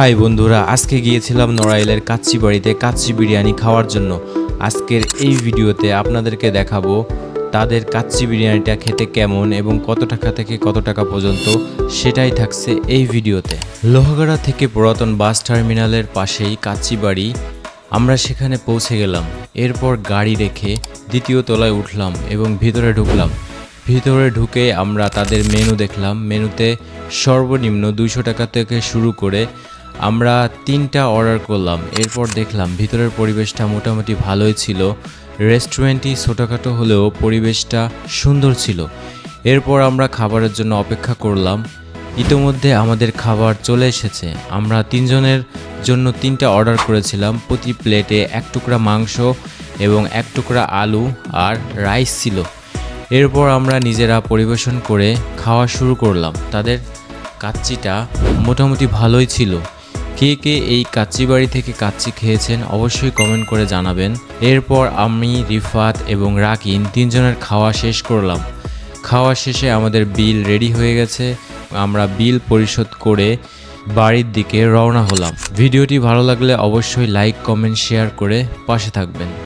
High বন্ধুরা, আজকে গিয়েছিলাম নড়াইলের কাচ্চি বাড়িতে কাচ্চি বিরিয়ানি খাওয়ার জন্য। আজকের এই ভিডিওতে আপনাদেরকে দেখাবো তাদের কাচ্চি বিরিয়ানিটা খেতে কেমন এবং কত টাকা থেকে কত টাকা পর্যন্ত সেটাই থাকছে এই ভিডিওতে। লোহাগাড়া থেকে পুরাতন বাস টার্মিনালের পাশেই কাচ্চি বাড়ি, আমরা সেখানে পৌঁছে গেলাম। এরপর গাড়ি রেখে দ্বিতীয় তলায় উঠলাম এবং ভিতরে ঢুকলাম। ভিতরে ঢুকে আমরা তাদের মেনু দেখলাম। মেনুতে সর্বনিম্ন দুইশো টাকা থেকে শুরু করে আমরা তিনটা অর্ডার করলাম। এরপর দেখলাম ভিতরের পরিবেশটা মোটামুটি ভালোই ছিল। রেস্টুরেন্টটি ছোটোখাটো হলেও পরিবেশটা সুন্দর ছিল। এরপর আমরা খাবারের জন্য অপেক্ষা করলাম। ইতোমধ্যে আমাদের খাবার চলে এসেছে। আমরা তিনজনের জন্য তিনটা অর্ডার করেছিলাম। প্রতি প্লেটে এক টুকরা মাংস এবং এক টুকরা আলু আর রাইস ছিল। এরপর আমরা নিজেরা পরিবেশন করে খাওয়া শুরু করলাম। তাদের কাচ্চিটা মোটামুটি ভালোই ছিল। কে কে এই কাচ্চি বাড়ি থেকে কাচ্চি খেয়েছেন অবশ্যই কমেন্ট করে জানাবেন। এরপর আমি, রিফাত এবং রাকিন তিনজনের খাওয়া শেষ করলাম। খাওয়া শেষে আমাদের বিল রেডি হয়ে গেছে। আমরা বিল পরিশোধ করে বাড়ির দিকে রওনা হলাম। ভিডিওটি ভালো লাগলে অবশ্যই লাইক কমেন্ট শেয়ার করে পাশে থাকবেন।